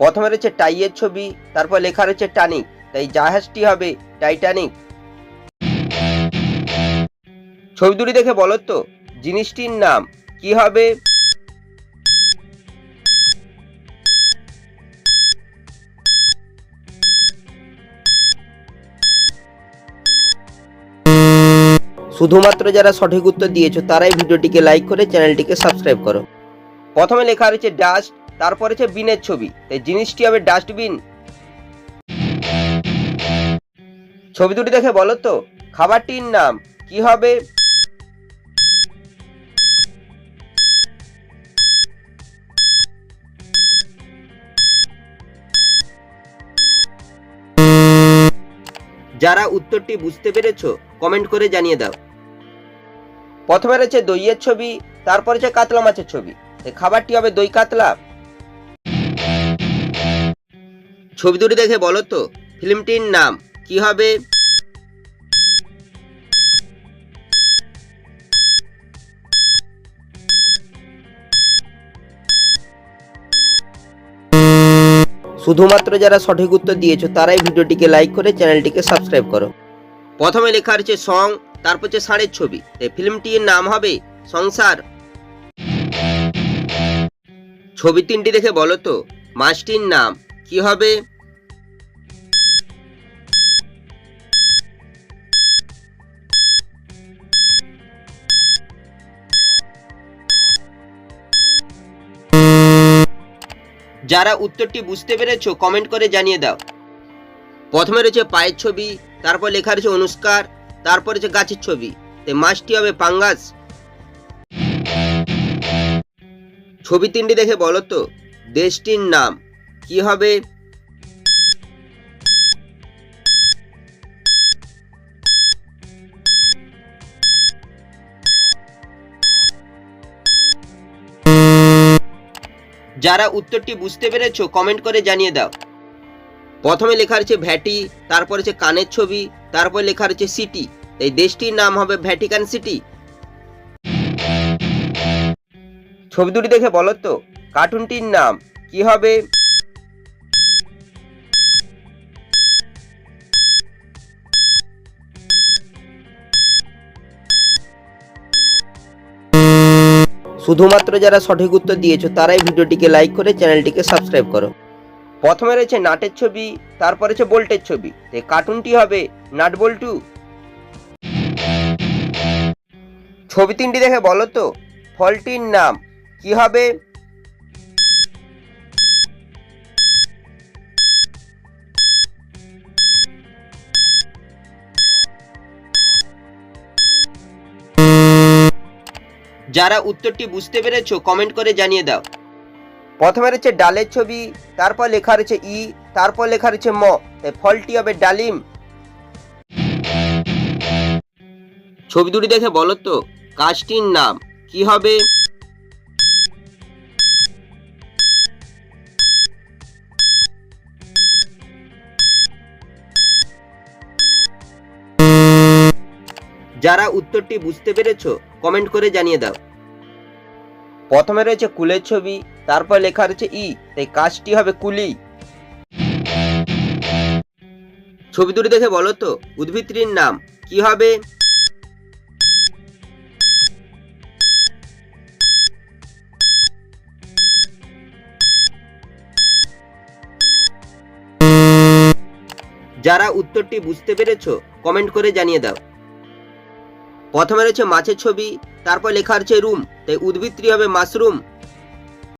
প্রথমে রয়েছে টাইয়ের ছবি, তারপর লেখা রয়েছে টানিক। তাই জাহাজটি হবে টাইটানিক। ছবি দুটি দেখে বলো তো, জিনিসটির নাম কি হবে? শুধুমাত্র যারা সঠিক উত্তর দিয়েছ, তারাই ভিডিওটিকে লাইক করে চ্যানেলটিকে সাবস্ক্রাইব করো। প্রথমে লেখা রয়েছে ডাস্ট তারপর হচ্ছে বিনের ছবি। তাই জিনিসটি হবে ডাস্টবিন। ছবি দুটি দেখে বলো তো, খাবারটির নাম কি হবে? যারা উত্তরটি বুঝতে পেরেছ, কমেন্ট করে জানিয়ে দাও। প্রথমে রয়েছে দইয়ের ছবি, তারপর হচ্ছে কাতলা মাছের ছবি। খাবারটি হবে দই কাতলা। ছবি দুটি দেখে বলো তো, ফিল্মটির নাম, কি হবে? শুধুমাত্র যারা সঠিক উত্তর দিয়েছ, তারাই ভিডিওটিকে লাইক করে চ্যানেলটিকে সাবস্ক্রাইব করো। প্রথমে লেখা রয়েছে সং, তারপর হচ্ছে ষাঁড়ের ছবি। এই ফিল্মটির নাম হবে সংসার। ছবি তিনটি দেখে বলো তো মাছটির নাম, কি হবে? যারা উত্তরটি বুঝতে পেরেছ কমেন্ট করে জানিয়ে দাও। প্রথমে রয়েছে পায়ের ছবি, তারপর লেখা রয়েছে অনুষ্কার, তারপর রয়েছে গাছের ছবি। তাই মাছটি হবে পাঙ্গাস। ছবি তিনটি দেখে বলো তো, দেশটির নাম। কি হবে? যারা উত্তরটি বুঝতে পেরেছ কমেন্ট করে জানিয়ে দাও। প্রথমে লেখা রয়েছে ভ্যাটি, তারপর হচ্ছে কানের ছবি, তারপর লেখা রয়েছে সিটি। এই দেশটির নাম হবে ভ্যাটিকান সিটি। ছবি দুটি দেখে বলো তো কার্টুনটির নাম কি হবে? শুধুমাত্র যারা সঠিক উত্তর দিয়েছ, তারাই ভিডিওটিকে লাইক করে চ্যানেলটিকে সাবস্ক্রাইব করো। প্রথমে রয়েছে নাটের ছবি, তারপর রয়েছে বোল্টের ছবি। এই কার্টুনটি হবে নাট বোল্টু ছবি তিনটি দেখে বলো তো, ফলটির নাম কি হবে? যারা উত্তরটি বুঝতে পেরেছ কমেন্ট করে জানিয়ে দাও। প্রথমে রয়েছে ডালের ছবি তারপর লেখা রয়েছে ই তারপর লেখা রয়েছে ম। তাই ফলটি হবে ডালিম। ছবি দুটি দেখে বলো তো গাছটির নাম কি হবে? যারা উত্তরটি বুঝতে পেরেছ কমেন্ট করে জানিয়ে দাও। প্রথমে রয়েছে কুলের ছবি, তারপর লেখা রয়েছে ই, তাই কাজটি হবে কুলি। ছবি দুটি দেখে বলো তো, উদ্ভিদটির নাম কি হবে? যারা উত্তরটি বুঝতে পেরেছ, কমেন্ট করে জানিয়ে দাও। প্রথমে রয়েছে মাছের ছবি তারপর লেখা রয়েছে রুম তাই উদ্ভিদটি হবে মাশরুম